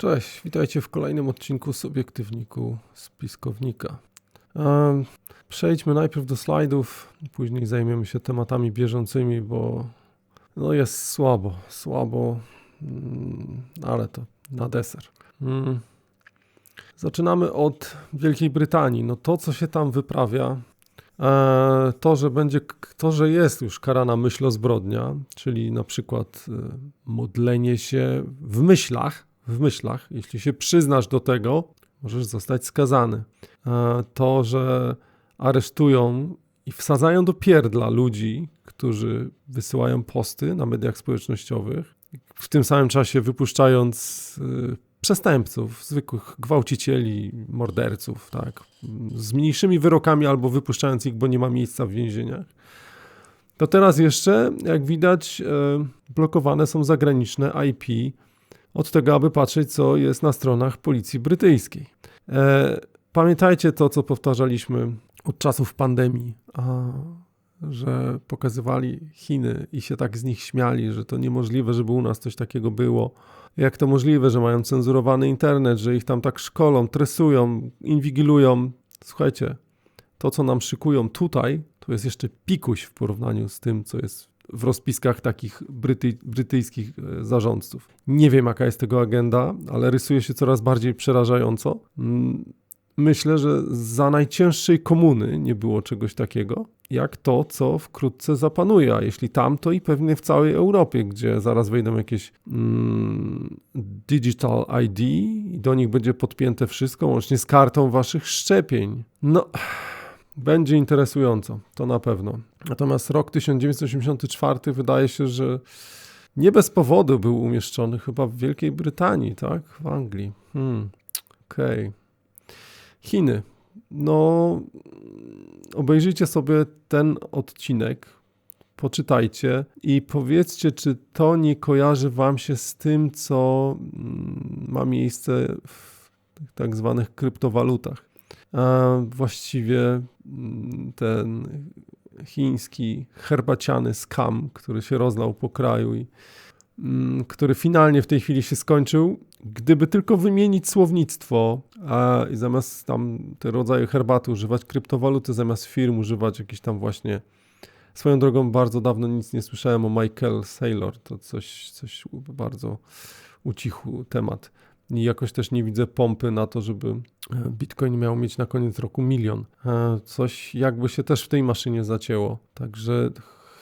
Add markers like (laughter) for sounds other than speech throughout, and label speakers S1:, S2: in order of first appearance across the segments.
S1: Cześć, witajcie w kolejnym odcinku Subiektywniku Spiskownika. Przejdźmy najpierw do slajdów, później zajmiemy się tematami bieżącymi, bo no jest słabo, słabo, mm, ale to na deser. Mm. Zaczynamy od Wielkiej Brytanii. No to, co się tam wyprawia, e, to, że będzie, to, że jest już karana myślozbrodnia, czyli na przykład e, modlenie się w myślach, w myślach, jeśli się przyznasz do tego, możesz zostać skazany. E, to, że aresztują i wsadzają do pierdla ludzi, którzy wysyłają posty na mediach społecznościowych, w tym samym czasie wypuszczając e, przestępców, zwykłych gwałcicieli, morderców, tak, z mniejszymi wyrokami albo wypuszczając ich, bo nie ma miejsca w więzieniach. To teraz jeszcze, jak widać, e, blokowane są zagraniczne IP od tego, aby patrzeć, co jest na stronach policji brytyjskiej. E, pamiętajcie to, co powtarzaliśmy od czasów pandemii, a, że pokazywali Chiny i się tak z nich śmiali, że to niemożliwe, żeby u nas coś takiego było. Jak to możliwe, że mają cenzurowany internet, że ich tam tak szkolą, tresują, inwigilują. Słuchajcie, to, co nam szykują tutaj, to jest jeszcze pikuś w porównaniu z tym, co jest w rozpiskach takich bryty, brytyjskich e, zarządców. Nie wiem, jaka jest tego agenda, ale rysuje się coraz bardziej przerażająco. Mm, myślę, że za najcięższej komuny nie było czegoś takiego, jak to, co wkrótce zapanuje. A jeśli tam, to i pewnie w całej Europie, gdzie zaraz wejdą jakieś mm, digital ID i do nich będzie podpięte wszystko, łącznie z kartą waszych szczepień. No. Będzie interesująco, to na pewno. Natomiast rok 1984 wydaje się, że nie bez powodu był umieszczony chyba w Wielkiej Brytanii, tak? W Anglii. Hmm. Okej. Okay. Chiny. No, obejrzyjcie sobie ten odcinek, poczytajcie i powiedzcie, czy to nie kojarzy Wam się z tym, co mm, ma miejsce w tak zwanych kryptowalutach a właściwie mm, ten chiński herbaciany skam, który się rozlał po kraju i mm, który finalnie w tej chwili się skończył, gdyby tylko wymienić słownictwo, a zamiast tam te rodzaje herbaty używać kryptowaluty, zamiast firm używać jakiś tam właśnie Swoją drogą bardzo dawno nic nie słyszałem o Michael Saylor, to coś, coś bardzo ucichł temat. I jakoś też nie widzę pompy na to, żeby e, Bitcoin miał mieć na koniec roku milion. E, coś jakby się też w tej maszynie zacięło. Także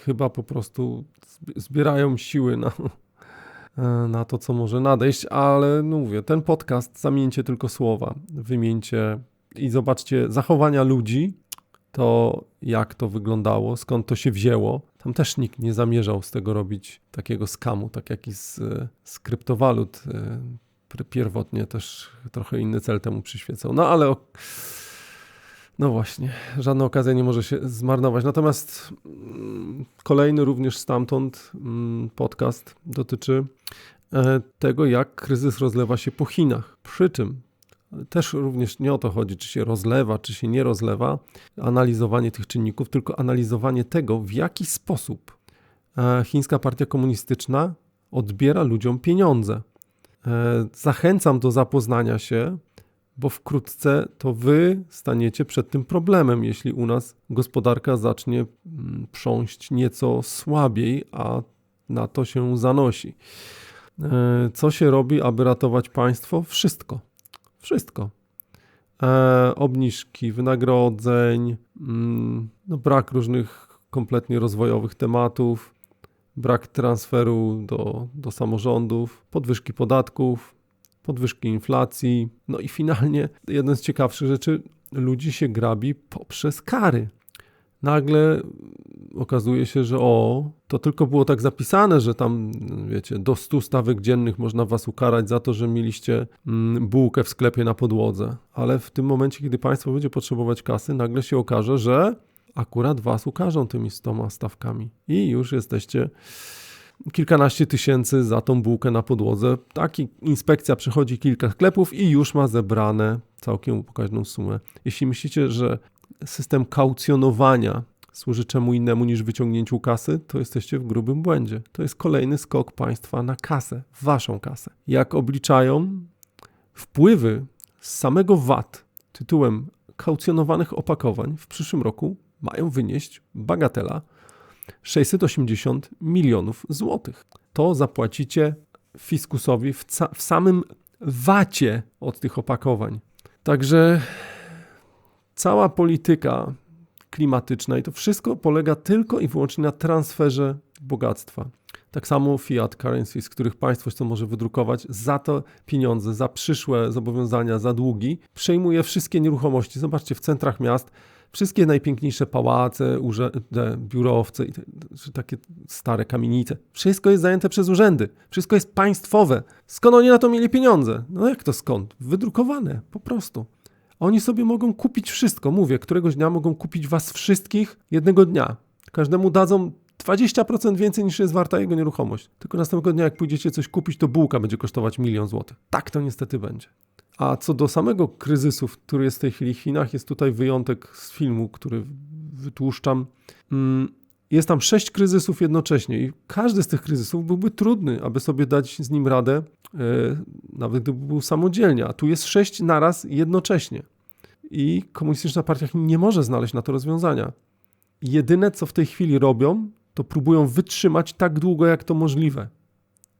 S1: chyba po prostu zbierają siły na, e, na to, co może nadejść, ale no mówię, ten podcast zamieńcie tylko słowa, wymieńcie i zobaczcie zachowania ludzi, to jak to wyglądało, skąd to się wzięło. Tam też nikt nie zamierzał z tego robić takiego skamu, tak jak i z, z kryptowalut pierwotnie też trochę inny cel temu przyświecał. No ale no właśnie, żadna okazja nie może się zmarnować. Natomiast mm, kolejny również stamtąd mm, podcast dotyczy e, tego, jak kryzys rozlewa się po Chinach. Przy czym też również nie o to chodzi, czy się rozlewa, czy się nie rozlewa, analizowanie tych czynników, tylko analizowanie tego, w jaki sposób e, chińska partia komunistyczna odbiera ludziom pieniądze. E, zachęcam do zapoznania się, bo wkrótce to wy staniecie przed tym problemem, jeśli u nas gospodarka zacznie mm, prząść nieco słabiej, a na to się zanosi. E, co się robi, aby ratować państwo? Wszystko. Wszystko. E, obniżki wynagrodzeń, mm, no brak różnych kompletnie rozwojowych tematów, brak transferu do, do samorządów, podwyżki podatków, podwyżki inflacji. No i finalnie jeden z ciekawszych rzeczy, ludzi się grabi poprzez kary. Nagle okazuje się, że o, to tylko było tak zapisane, że tam, wiecie, do 100 stawek dziennych można was ukarać za to, że mieliście mm, bułkę w sklepie na podłodze. Ale w tym momencie, kiedy państwo będzie potrzebować kasy, nagle się okaże, że akurat was ukażą tymi stoma stawkami i już jesteście kilkanaście tysięcy za tą bułkę na podłodze. Taki inspekcja przechodzi kilka sklepów i już ma zebrane całkiem pokaźną sumę. Jeśli myślicie, że system kaucjonowania służy czemu innemu niż wyciągnięciu kasy, to jesteście w grubym błędzie. To jest kolejny skok państwa na kasę, waszą kasę. Jak obliczają, wpływy z samego VAT tytułem kaucjonowanych opakowań w przyszłym roku mają wynieść bagatela 680 milionów złotych. To zapłacicie fiskusowi w, w samym wacie od tych opakowań. Także cała polityka klimatyczna i to wszystko polega tylko i wyłącznie na transferze bogactwa. Tak samo fiat currency, z których państwo się może wydrukować, za to pieniądze, za przyszłe zobowiązania, za długi, przejmuje wszystkie nieruchomości. Zobaczcie, w centrach miast wszystkie najpiękniejsze pałace, te biurowce, takie stare kamienice, wszystko jest zajęte przez urzędy, wszystko jest państwowe. Skąd oni na to mieli pieniądze? No jak to skąd? Wydrukowane, po prostu. Oni sobie mogą kupić wszystko, mówię, któregoś dnia mogą kupić was wszystkich jednego dnia. Każdemu dadzą 20% więcej niż jest warta jego nieruchomość. Tylko następnego dnia, jak pójdziecie coś kupić, to bułka będzie kosztować milion złotych. Tak to niestety będzie. A co do samego kryzysu, który jest w tej chwili w Chinach, jest tutaj wyjątek z filmu, który wytłuszczam. Mm, jest tam sześć kryzysów jednocześnie i każdy z tych kryzysów byłby trudny, aby sobie dać z nim radę, e, nawet gdyby był samodzielnie. A tu jest sześć naraz jednocześnie. I komunistyczna partia nie może znaleźć na to rozwiązania. Jedyne, co w tej chwili robią, to próbują wytrzymać tak długo, jak to możliwe.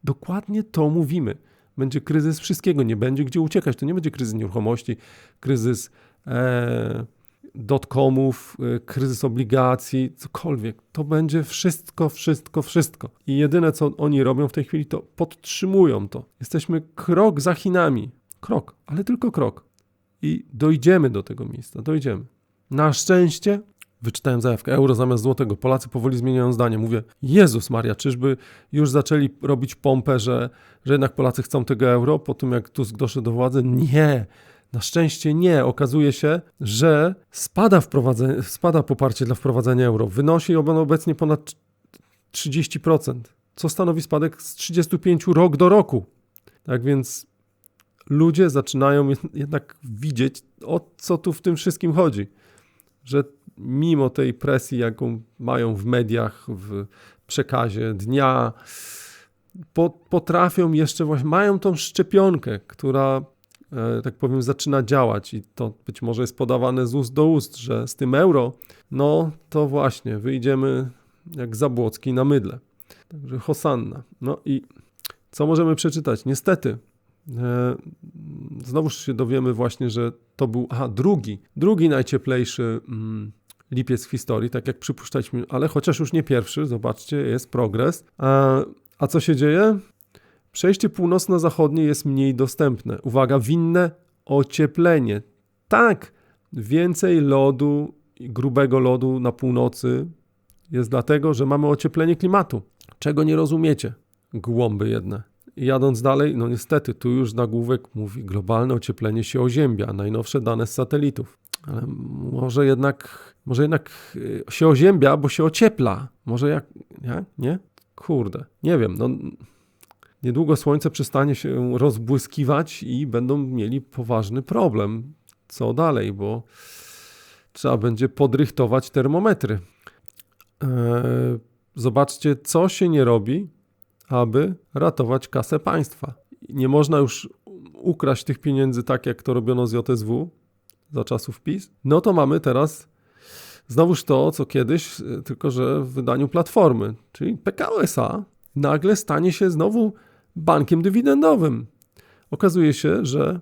S1: Dokładnie to mówimy. Będzie kryzys wszystkiego, nie będzie gdzie uciekać. To nie będzie kryzys nieruchomości, kryzys e, dotcomów, e, kryzys obligacji, cokolwiek. To będzie wszystko, wszystko, wszystko. I jedyne, co oni robią w tej chwili, to podtrzymują to. Jesteśmy krok za Chinami. Krok, ale tylko krok. I dojdziemy do tego miejsca, dojdziemy. Na szczęście Wyczytałem zajawkę euro zamiast złotego. Polacy powoli zmieniają zdanie. Mówię, Jezus Maria, czyżby już zaczęli robić pompę, że, że jednak Polacy chcą tego euro po tym, jak Tusk doszedł do władzy? Nie. Na szczęście nie. Okazuje się, że spada, spada poparcie dla wprowadzenia euro. Wynosi ono obecnie ponad 30%, co stanowi spadek z 35 rok do roku. Tak więc ludzie zaczynają jednak widzieć, o co tu w tym wszystkim chodzi. Że mimo tej presji, jaką mają w mediach, w przekazie dnia, potrafią jeszcze właśnie, mają tą szczepionkę, która, e, tak powiem, zaczyna działać i to być może jest podawane z ust do ust, że z tym euro, no to właśnie wyjdziemy jak Zabłocki na mydle. Także Hosanna. No i co możemy przeczytać? Niestety, e, znowu się dowiemy właśnie, że to był, aha, drugi, drugi najcieplejszy mm, lipiec w historii, tak jak przypuszczaliśmy, ale chociaż już nie pierwszy, zobaczcie, jest progres. A, a co się dzieje? Przejście północno-zachodnie jest mniej dostępne. Uwaga, winne ocieplenie. Tak, więcej lodu, grubego lodu na północy jest dlatego, że mamy ocieplenie klimatu. Czego nie rozumiecie? Głąby jedne. Jadąc dalej, no niestety, tu już nagłówek mówi, globalne ocieplenie się oziębia, najnowsze dane z satelitów. Ale może jednak może jednak y, się oziębia, bo się ociepla. Może jak, nie? nie? Kurde, nie wiem, no niedługo słońce przestanie się rozbłyskiwać i będą mieli poważny problem. Co dalej, bo trzeba będzie podrychtować termometry. Eee, zobaczcie, co się nie robi, aby ratować kasę państwa. Nie można już ukraść tych pieniędzy tak, jak to robiono z JSW za czasów PiS. No to mamy teraz Znowuż to, co kiedyś, e, tylko że w wydaniu platformy, czyli PKO SA nagle stanie się znowu bankiem dywidendowym. Okazuje się, że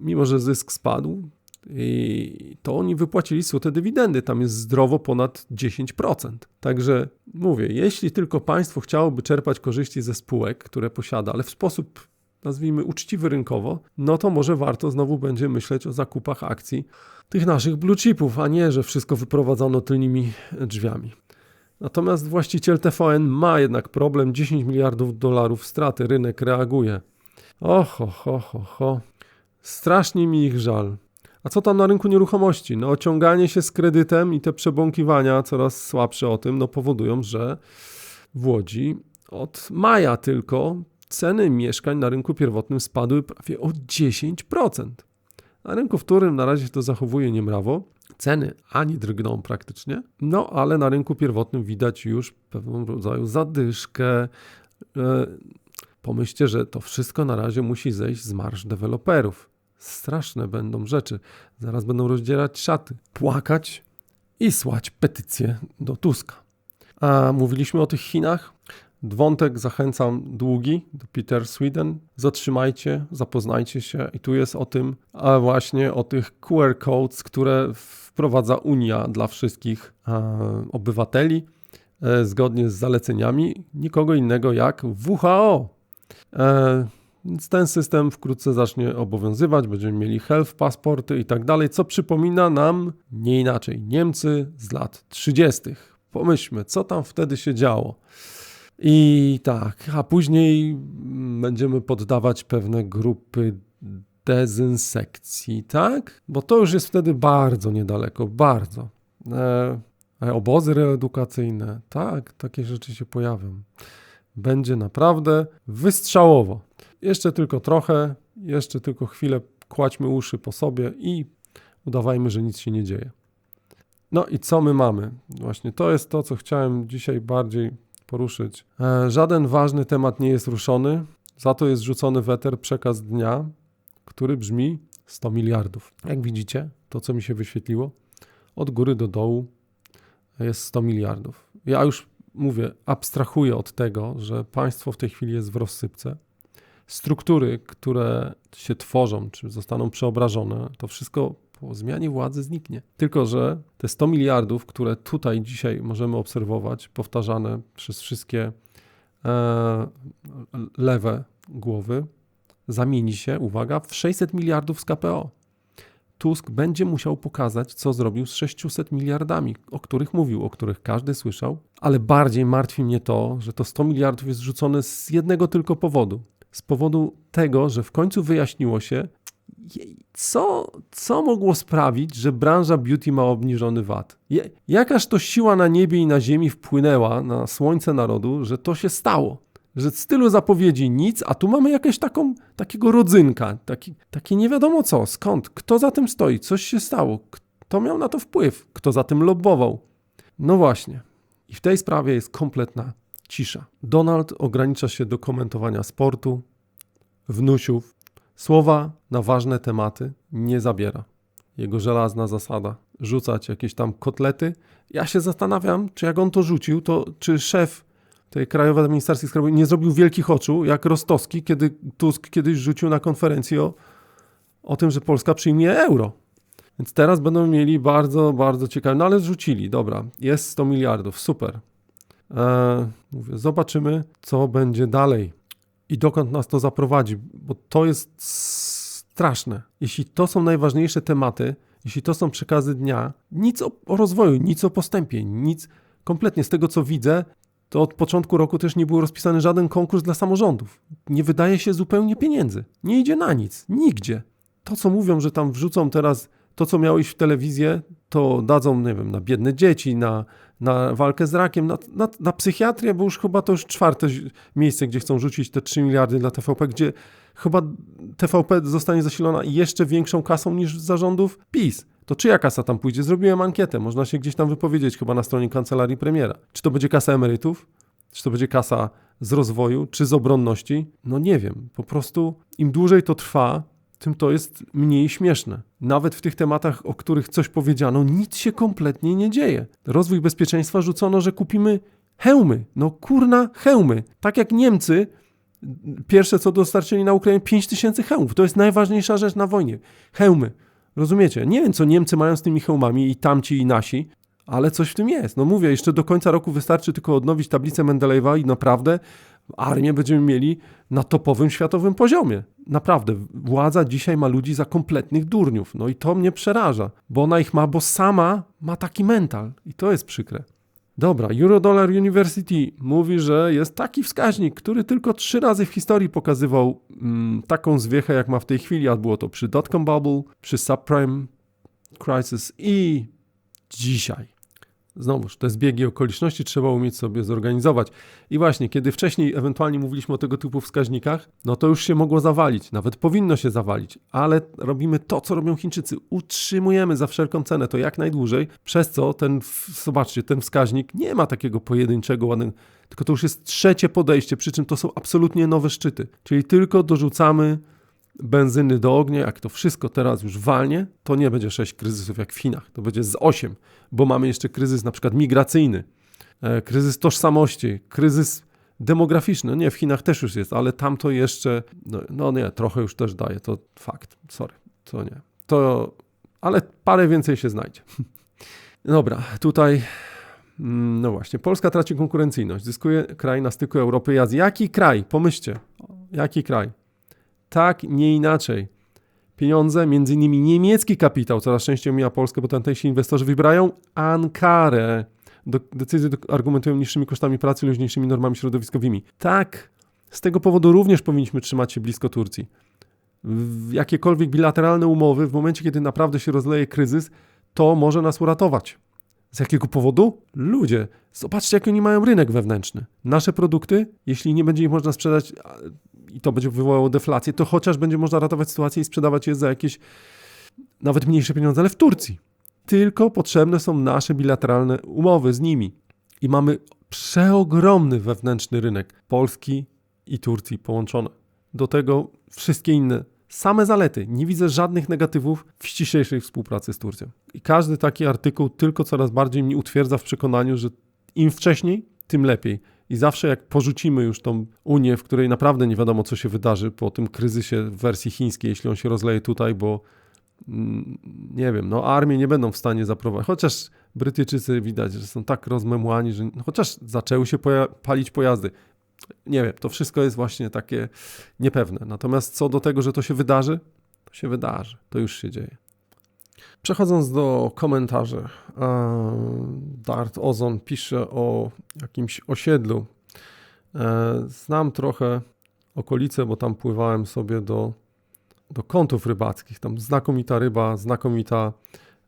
S1: mimo, że zysk spadł, i to oni wypłacili sute dywidendy, tam jest zdrowo ponad 10%. Także mówię, jeśli tylko państwo chciałoby czerpać korzyści ze spółek, które posiada, ale w sposób nazwijmy uczciwy rynkowo, no to może warto znowu będzie myśleć o zakupach akcji tych naszych blue chipów, a nie, że wszystko wyprowadzono tylnymi drzwiami. Natomiast właściciel TVN ma jednak problem, 10 miliardów dolarów straty, rynek reaguje. Oho, ho, ho, ho. Strasznie mi ich żal. A co tam na rynku nieruchomości? No ociąganie się z kredytem i te przebąkiwania coraz słabsze o tym, no powodują, że w Łodzi od maja tylko ceny mieszkań na rynku pierwotnym spadły prawie o 10%. Na rynku wtórnym na razie to zachowuje niemrawo. Ceny ani drgną praktycznie, no ale na rynku pierwotnym widać już pewnego rodzaju zadyszkę. E, Pomyślcie, że to wszystko na razie musi zejść z marsz deweloperów. Straszne będą rzeczy. Zaraz będą rozdzierać szaty, płakać i słać petycje do Tuska. A mówiliśmy o tych Chinach? Wątek zachęcam długi do Peter Sweden. Zatrzymajcie, zapoznajcie się i tu jest o tym, a właśnie o tych QR codes, które wprowadza Unia dla wszystkich e, obywateli e, zgodnie z zaleceniami nikogo innego jak WHO. E, więc ten system wkrótce zacznie obowiązywać, będziemy mieli health pasporty i tak dalej, co przypomina nam nie inaczej Niemcy z lat 30. Pomyślmy, co tam wtedy się działo. I tak, a później będziemy poddawać pewne grupy dezynsekcji, tak? Bo to już jest wtedy bardzo niedaleko, bardzo. E, e, obozy reedukacyjne, tak, takie rzeczy się pojawią. Będzie naprawdę wystrzałowo. Jeszcze tylko trochę, jeszcze tylko chwilę kładźmy uszy po sobie i udawajmy, że nic się nie dzieje. No i co my mamy? Właśnie to jest to, co chciałem dzisiaj bardziej poruszyć. E, żaden ważny temat nie jest ruszony, za to jest rzucony weter przekaz dnia, który brzmi 100 miliardów. Jak widzicie, to co mi się wyświetliło, od góry do dołu jest 100 miliardów. Ja już mówię, abstrahuję od tego, że państwo w tej chwili jest w rozsypce. Struktury, które się tworzą, czy zostaną przeobrażone, to wszystko po zmianie władzy zniknie. Tylko, że te 100 miliardów, które tutaj dzisiaj możemy obserwować, powtarzane przez wszystkie e, lewe głowy, zamieni się, uwaga, w 600 miliardów z KPO. Tusk będzie musiał pokazać, co zrobił z 600 miliardami, o których mówił, o których każdy słyszał, ale bardziej martwi mnie to, że to 100 miliardów jest rzucone z jednego tylko powodu. Z powodu tego, że w końcu wyjaśniło się, co, co mogło sprawić, że branża beauty ma obniżony VAT? Jakaż to siła na niebie i na ziemi wpłynęła na słońce narodu, że to się stało? Że z tylu zapowiedzi nic, a tu mamy jakieś taką, takiego rodzynka, taki, takie nie wiadomo co, skąd, kto za tym stoi, coś się stało, kto miał na to wpływ, kto za tym lobbował. No właśnie. I w tej sprawie jest kompletna cisza. Donald ogranicza się do komentowania sportu, wnusiów, Słowa na ważne tematy nie zabiera. Jego żelazna zasada rzucać jakieś tam kotlety. Ja się zastanawiam, czy jak on to rzucił, to czy szef tej Krajowej Administracji Skarbowej nie zrobił wielkich oczu, jak Rostowski, kiedy Tusk kiedyś rzucił na konferencji o, o tym, że Polska przyjmie euro. Więc teraz będą mieli bardzo, bardzo ciekawe. No ale zrzucili, dobra, jest 100 miliardów, super. Eee, mówię, zobaczymy, co będzie dalej i dokąd nas to zaprowadzi, bo to jest straszne. Jeśli to są najważniejsze tematy, jeśli to są przekazy dnia, nic o, o rozwoju, nic o postępie, nic kompletnie z tego co widzę, to od początku roku też nie był rozpisany żaden konkurs dla samorządów. Nie wydaje się zupełnie pieniędzy. Nie idzie na nic, nigdzie. To, co mówią, że tam wrzucą teraz to, co miało iść w telewizję, to dadzą, nie wiem, na biedne dzieci, na, na walkę z rakiem, na, na, na psychiatrię, bo już chyba to już czwarte miejsce, gdzie chcą rzucić te 3 miliardy dla TVP, gdzie chyba TVP zostanie zasilona jeszcze większą kasą niż zarządów PiS. To czyja kasa tam pójdzie? Zrobiłem ankietę, można się gdzieś tam wypowiedzieć chyba na stronie kancelarii premiera. Czy to będzie kasa emerytów? Czy to będzie kasa z rozwoju, czy z obronności? No nie wiem. Po prostu im dłużej to trwa, tym to jest mniej śmieszne. Nawet w tych tematach, o których coś powiedziano, nic się kompletnie nie dzieje. Rozwój bezpieczeństwa rzucono, że kupimy hełmy. No kurna, hełmy. Tak jak Niemcy, pierwsze co dostarczyli na Ukrainę, 5 tysięcy hełmów. To jest najważniejsza rzecz na wojnie. Hełmy. Rozumiecie? Nie wiem, co Niemcy mają z tymi hełmami i tamci i nasi, ale coś w tym jest. No mówię, jeszcze do końca roku wystarczy tylko odnowić tablicę Mendelejewa i naprawdę armię będziemy mieli na topowym światowym poziomie. Naprawdę, władza dzisiaj ma ludzi za kompletnych durniów. No i to mnie przeraża, bo ona ich ma, bo sama ma taki mental. I to jest przykre. Dobra, Eurodollar University mówi, że jest taki wskaźnik, który tylko trzy razy w historii pokazywał mm, taką zwiechę, jak ma w tej chwili, a było to przy dotcom bubble, przy subprime crisis i dzisiaj. Znowuż, te zbiegi okoliczności trzeba umieć sobie zorganizować. I właśnie, kiedy wcześniej ewentualnie mówiliśmy o tego typu wskaźnikach, no to już się mogło zawalić, nawet powinno się zawalić, ale robimy to, co robią Chińczycy. Utrzymujemy za wszelką cenę to jak najdłużej, przez co ten, zobaczcie, ten wskaźnik nie ma takiego pojedynczego ładnego, tylko to już jest trzecie podejście, przy czym to są absolutnie nowe szczyty. Czyli tylko dorzucamy benzyny do ognia, jak to wszystko teraz już walnie, to nie będzie 6 kryzysów jak w Chinach, to będzie z 8, bo mamy jeszcze kryzys na przykład migracyjny, e, kryzys tożsamości, kryzys demograficzny. Nie, w Chinach też już jest, ale tam to jeszcze, no, no nie, trochę już też daje, to fakt, sorry, to nie. To, ale parę więcej się znajdzie. (laughs) Dobra, tutaj mm, no właśnie, Polska traci konkurencyjność, zyskuje kraj na styku Europy i Azji. Jaki kraj? Pomyślcie, jaki kraj? Tak, nie inaczej. Pieniądze, między innymi niemiecki kapitał, coraz częściej mija Polskę, bo tamtejsi inwestorzy wybrają Ankarę. Decyzje argumentują niższymi kosztami pracy, luźniejszymi normami środowiskowymi. Tak, z tego powodu również powinniśmy trzymać się blisko Turcji. W jakiekolwiek bilateralne umowy, w momencie, kiedy naprawdę się rozleje kryzys, to może nas uratować. Z jakiego powodu? Ludzie, zobaczcie, jaki oni mają rynek wewnętrzny. Nasze produkty, jeśli nie będzie ich można sprzedać i to będzie wywołało deflację, to chociaż będzie można ratować sytuację i sprzedawać je za jakieś nawet mniejsze pieniądze, ale w Turcji. Tylko potrzebne są nasze bilateralne umowy z nimi. I mamy przeogromny wewnętrzny rynek Polski i Turcji połączone. Do tego wszystkie inne same zalety. Nie widzę żadnych negatywów w ściślejszej współpracy z Turcją. I każdy taki artykuł tylko coraz bardziej mnie utwierdza w przekonaniu, że im wcześniej, tym lepiej. I zawsze jak porzucimy już tą Unię, w której naprawdę nie wiadomo, co się wydarzy po tym kryzysie w wersji chińskiej, jeśli on się rozleje tutaj, bo mm, nie wiem, no armie nie będą w stanie zaprowadzić. Chociaż Brytyjczycy widać, że są tak rozmemłani, że no, chociaż zaczęły się poja palić pojazdy. Nie wiem, to wszystko jest właśnie takie niepewne. Natomiast co do tego, że to się wydarzy, to się wydarzy. To już się dzieje. Przechodząc do komentarzy, Dart Ozon pisze o jakimś osiedlu. E, znam trochę okolice, bo tam pływałem sobie do, do kątów rybackich. Tam znakomita ryba, znakomita,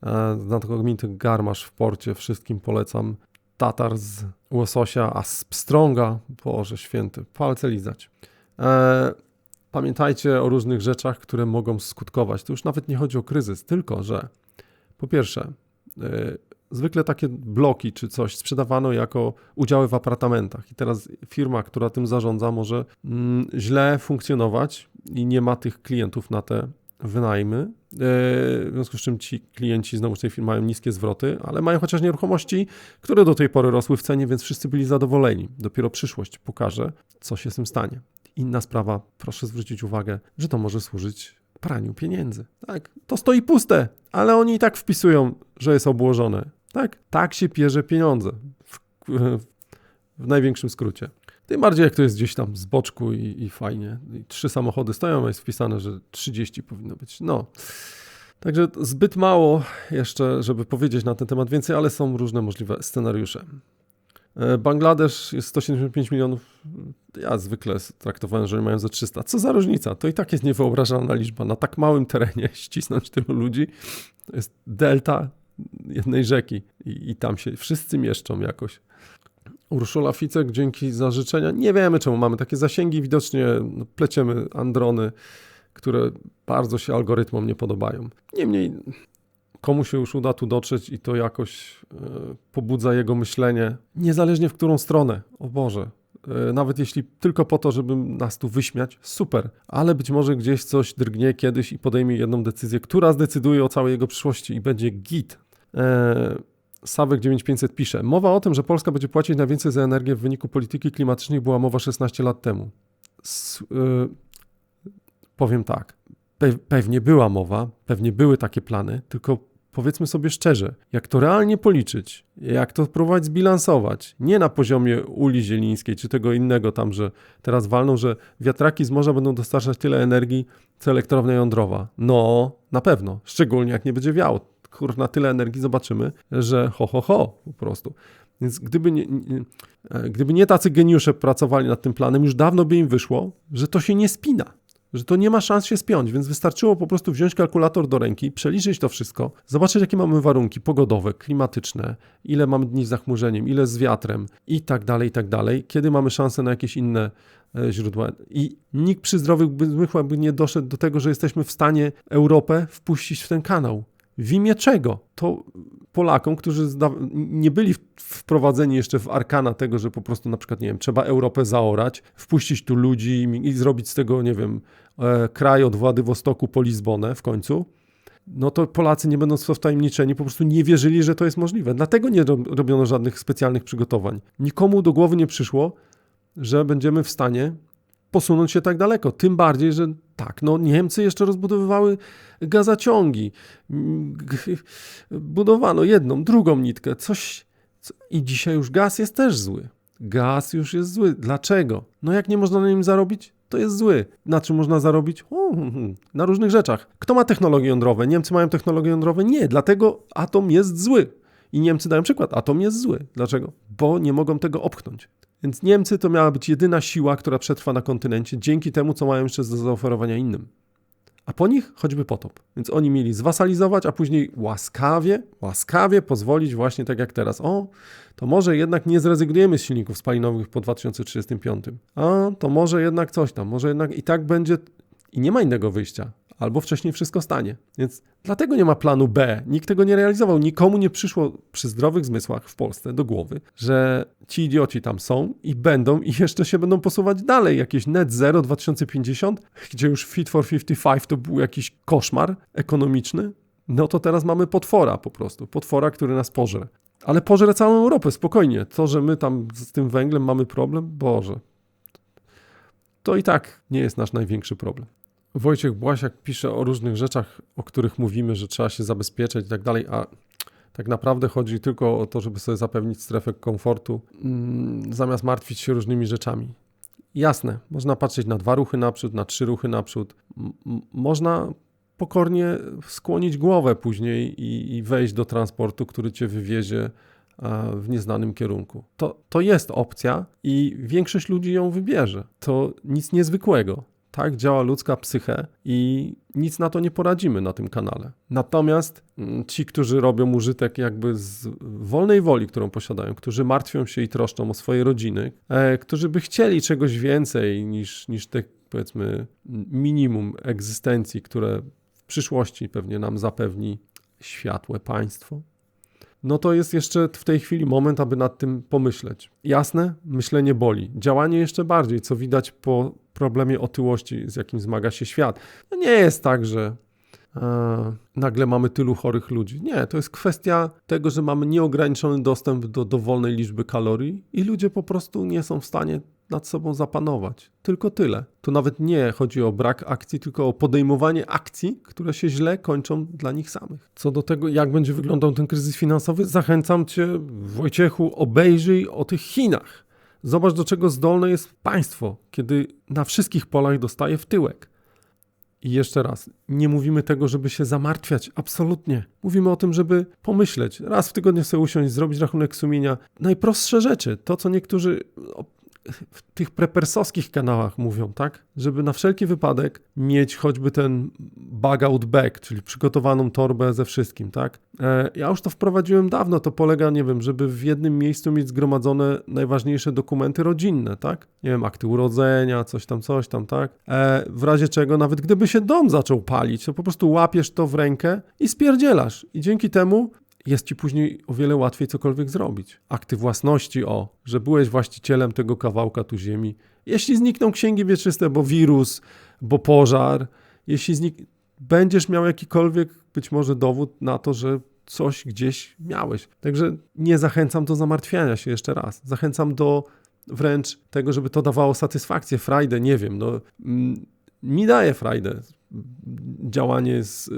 S1: e, znakomity garmasz w porcie. Wszystkim polecam. Tatar z łososia, a z pstrąga, Boże święty, palce lizać. Pamiętajcie o różnych rzeczach, które mogą skutkować. To już nawet nie chodzi o kryzys, tylko że po pierwsze, e, zwykle takie bloki czy coś sprzedawano jako udziały w apartamentach. I teraz firma, która tym zarządza, może mm, źle funkcjonować i nie ma tych klientów na te wynajmy. E, w związku z czym ci klienci znowu tej firmy mają niskie zwroty, ale mają chociaż nieruchomości, które do tej pory rosły w cenie, więc wszyscy byli zadowoleni. Dopiero przyszłość pokaże, co się z tym stanie. Inna sprawa, proszę zwrócić uwagę, że to może służyć praniu pieniędzy. Tak, to stoi puste, ale oni i tak wpisują, że jest obłożone. Tak, tak się pierze pieniądze. W, w największym skrócie. Tym bardziej jak to jest gdzieś tam z boczku i, i fajnie. I trzy samochody stoją, a jest wpisane, że 30 powinno być. No. Także zbyt mało jeszcze, żeby powiedzieć na ten temat więcej, ale są różne możliwe scenariusze. E, Bangladesz jest 175 milionów. Ja zwykle traktowałem, że mają za 300. Co za różnica? To i tak jest niewyobrażalna liczba. Na tak małym terenie (laughs) ścisnąć tylu ludzi. To jest delta jednej rzeki i, i tam się wszyscy mieszczą jakoś. Urszula Ficek, dzięki za życzenia. Nie wiemy, czemu mamy takie zasięgi. Widocznie no, pleciemy androny, które bardzo się algorytmom nie podobają. Niemniej komu się już uda tu dotrzeć i to jakoś e, pobudza jego myślenie, niezależnie w którą stronę. O Boże, e, nawet jeśli tylko po to, żeby nas tu wyśmiać, super, ale być może gdzieś coś drgnie kiedyś i podejmie jedną decyzję, która zdecyduje o całej jego przyszłości i będzie git. E, Sawek 9500 pisze, mowa o tym, że Polska będzie płacić najwięcej za energię w wyniku polityki klimatycznej była mowa 16 lat temu. S powiem tak, Pe pewnie była mowa, pewnie były takie plany, tylko powiedzmy sobie szczerze, jak to realnie policzyć, jak to próbować zbilansować, nie na poziomie uli zielińskiej czy tego innego tam, że teraz walną, że wiatraki z morza będą dostarczać tyle energii, co elektrownia jądrowa. No, na pewno, szczególnie jak nie będzie wiało. Kurwa, tyle energii zobaczymy, że ho, ho, ho, po prostu. Więc gdyby nie, nie, gdyby nie tacy geniusze pracowali nad tym planem, już dawno by im wyszło, że to się nie spina że to nie ma szans się spiąć, więc wystarczyło po prostu wziąć kalkulator do ręki, przeliczyć to wszystko, zobaczyć jakie mamy warunki pogodowe, klimatyczne, ile mamy dni z zachmurzeniem, ile z wiatrem i tak dalej, i tak dalej, kiedy mamy szansę na jakieś inne e, źródła. I nikt przy zdrowych zmysłach by nie doszedł do tego, że jesteśmy w stanie Europę wpuścić w ten kanał. W imię czego? To Polakom, którzy nie byli wprowadzeni jeszcze w arkana tego, że po prostu na przykład, nie wiem, trzeba Europę zaorać, wpuścić tu ludzi i zrobić z tego, nie wiem, kraj od Władywostoku po Lizbonę w końcu, no to Polacy nie będąc wtajemniczeni po prostu nie wierzyli, że to jest możliwe. Dlatego nie robiono żadnych specjalnych przygotowań. Nikomu do głowy nie przyszło, że będziemy w stanie posunąć się tak daleko. Tym bardziej, że tak, no Niemcy jeszcze rozbudowywały gazaciągi, (laughs) budowano jedną, drugą nitkę, coś. I dzisiaj już gaz jest też zły. Gaz już jest zły. Dlaczego? No jak nie można na nim zarobić? To jest zły. Na czym można zarobić? na różnych rzeczach. Kto ma technologie jądrowe? Niemcy mają technologie jądrowe? Nie, dlatego atom jest zły. I Niemcy dają przykład, atom jest zły. Dlaczego? Bo nie mogą tego opchnąć. Więc Niemcy to miała być jedyna siła, która przetrwa na kontynencie, dzięki temu, co mają jeszcze do zaoferowania innym. A po nich choćby potop. Więc oni mieli zwasalizować, a później łaskawie, łaskawie pozwolić właśnie tak jak teraz. O, to może jednak nie zrezygnujemy z silników spalinowych po 2035. A, to może jednak coś tam, może jednak i tak będzie i nie ma innego wyjścia albo wcześniej wszystko stanie. Więc dlatego nie ma planu B. Nikt tego nie realizował. Nikomu nie przyszło przy zdrowych zmysłach w Polsce do głowy, że ci idioci tam są i będą i jeszcze się będą posuwać dalej. Jakieś net zero 2050, gdzie już Fit for 55 to był jakiś koszmar ekonomiczny. No to teraz mamy potwora po prostu. Potwora, który nas pożre. Ale pożre całą Europę, spokojnie. To, że my tam z tym węglem mamy problem, Boże. To i tak nie jest nasz największy problem. Wojciech Błasiak pisze o różnych rzeczach, o których mówimy, że trzeba się zabezpieczać i tak dalej, a tak naprawdę chodzi tylko o to, żeby sobie zapewnić strefę komfortu, mm, zamiast martwić się różnymi rzeczami. Jasne, można patrzeć na dwa ruchy naprzód, na trzy ruchy naprzód. można pokornie skłonić głowę później i, i wejść do transportu, który cię wywiezie w nieznanym kierunku. To, to jest opcja i większość ludzi ją wybierze. To nic niezwykłego. Tak działa ludzka psyche i nic na to nie poradzimy na tym kanale. Natomiast mm, ci, którzy robią użytek jakby z wolnej woli, którą posiadają, którzy martwią się i troszczą o swoje rodziny, e, którzy by chcieli czegoś więcej niż, niż te powiedzmy minimum egzystencji, które w przyszłości pewnie nam zapewni światłe państwo, no to jest jeszcze w tej chwili moment, aby nad tym pomyśleć. Jasne, myślenie boli. Działanie jeszcze bardziej, co widać po problemie otyłości, z jakim zmaga się świat. No nie jest tak, że e, nagle mamy tylu chorych ludzi. Nie, to jest kwestia tego, że mamy nieograniczony dostęp do dowolnej liczby kalorii i ludzie po prostu nie są w stanie nad sobą zapanować. Tylko tyle. Tu nawet nie chodzi o brak akcji, tylko o podejmowanie akcji, które się źle kończą dla nich samych. Co do tego, jak będzie wyglądał ten kryzys finansowy, zachęcam Cię, Wojciechu, obejrzyj o tych Chinach. Zobacz, do czego zdolne jest państwo, kiedy na wszystkich polach dostaje w tyłek. I jeszcze raz, nie mówimy tego, żeby się zamartwiać, absolutnie. Mówimy o tym, żeby pomyśleć, raz w tygodniu sobie usiąść, zrobić rachunek sumienia. Najprostsze rzeczy, to co niektórzy w tych prepersowskich kanałach mówią, tak? Żeby na wszelki wypadek mieć choćby ten bug out bag, czyli przygotowaną torbę ze wszystkim, tak? E, ja już to wprowadziłem dawno, to polega, nie wiem, żeby w jednym miejscu mieć zgromadzone najważniejsze dokumenty rodzinne, tak? Nie wiem, akty urodzenia, coś tam, coś tam, tak? E, w razie czego, nawet gdyby się dom zaczął palić, to po prostu łapiesz to w rękę i spierdzielasz. I dzięki temu jest ci później o wiele łatwiej cokolwiek zrobić. Akty własności, o, że byłeś właścicielem tego kawałka tu ziemi. Jeśli znikną księgi wieczyste, bo wirus, bo pożar, jeśli znik... będziesz miał jakikolwiek być może dowód na to, że coś gdzieś miałeś. Także nie zachęcam do zamartwiania się jeszcze raz. Zachęcam do wręcz tego, żeby to dawało satysfakcję, frajdę, nie wiem, no mm, mi daje frajdę działanie z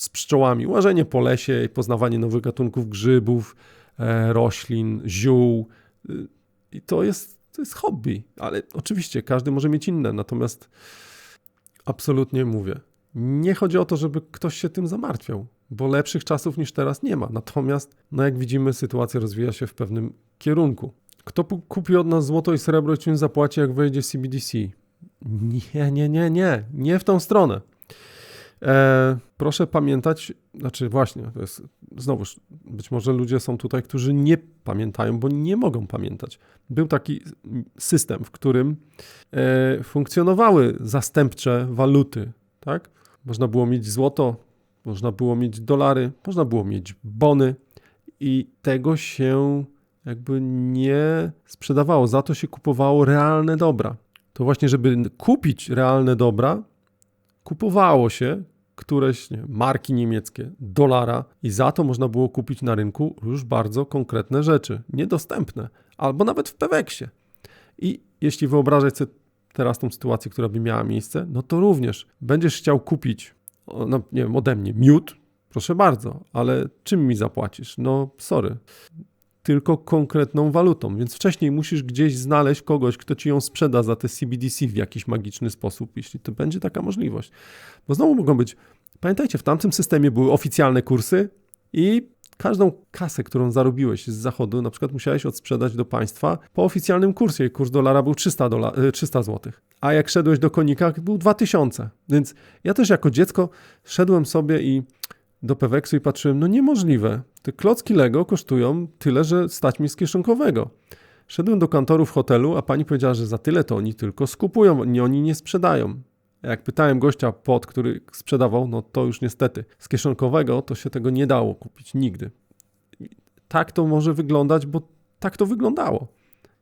S1: z pszczołami, łażenie po lesie poznawanie nowych gatunków grzybów, e, roślin, ziół. Y, I to jest, to jest hobby, ale oczywiście każdy może mieć inne, natomiast absolutnie mówię, nie chodzi o to, żeby ktoś się tym zamartwiał, bo lepszych czasów niż teraz nie ma. Natomiast, no jak widzimy, sytuacja rozwija się w pewnym kierunku. Kto kupi od nas złoto i srebro i czym zapłaci, jak wejdzie CBDC? Nie, nie, nie, nie, nie w tą stronę. E, proszę pamiętać, znaczy właśnie, to jest znowuż, być może ludzie są tutaj, którzy nie pamiętają, bo nie mogą pamiętać. Był taki system, w którym e, funkcjonowały zastępcze waluty, tak? Można było mieć złoto, można było mieć dolary, można było mieć bony i tego się jakby nie sprzedawało, za to się kupowało realne dobra. To właśnie, żeby kupić realne dobra, kupowało się któreś nie, marki niemieckie, dolara i za to można było kupić na rynku już bardzo konkretne rzeczy, niedostępne, albo nawet w Peweksie. I jeśli wyobrażać sobie teraz tą sytuację, która by miała miejsce, no to również będziesz chciał kupić, no nie wiem, ode mnie miód, proszę bardzo, ale czym mi zapłacisz? No sorry, tylko konkretną walutą, więc wcześniej musisz gdzieś znaleźć kogoś, kto ci ją sprzeda za te CBDC w jakiś magiczny sposób, jeśli to będzie taka możliwość. Bo znowu mogą być, pamiętajcie, w tamtym systemie były oficjalne kursy i każdą kasę, którą zarobiłeś z zachodu, na przykład musiałeś odsprzedać do państwa po oficjalnym kursie. Kurs dolara był 300, dola, 300 zł. A jak szedłeś do konika, był 2000. Więc ja też jako dziecko szedłem sobie i do Peweksu i patrzyłem, no niemożliwe. Te klocki Lego kosztują tyle, że stać mi z kieszonkowego. Szedłem do kantoru w hotelu, a pani powiedziała, że za tyle to oni tylko skupują, oni nie sprzedają. Jak pytałem gościa pod, który sprzedawał, no to już niestety z kieszonkowego to się tego nie dało kupić nigdy. Tak to może wyglądać, bo tak to wyglądało.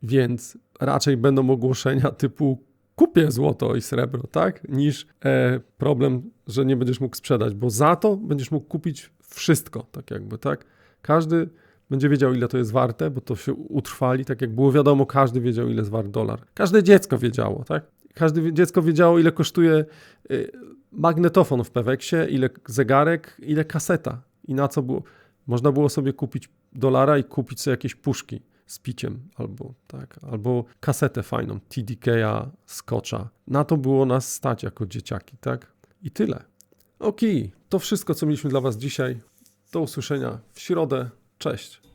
S1: Więc raczej będą ogłoszenia typu kupię złoto i srebro, tak? Niż e, problem, że nie będziesz mógł sprzedać, bo za to będziesz mógł kupić wszystko, tak jakby, tak? Każdy będzie wiedział, ile to jest warte, bo to się utrwali, tak jak było wiadomo, każdy wiedział, ile jest wart dolar. Każde dziecko wiedziało, tak? Każde dziecko wiedziało, ile kosztuje y, magnetofon w Peweksie, ile zegarek, ile kaseta i na co było. Można było sobie kupić dolara i kupić sobie jakieś puszki z piciem, albo tak, albo kasetę fajną, TDK-a, Scotcha. Na to było nas stać jako dzieciaki, tak? I tyle. Okej, to wszystko, co mieliśmy dla Was dzisiaj. Do usłyszenia w środę. Cześć.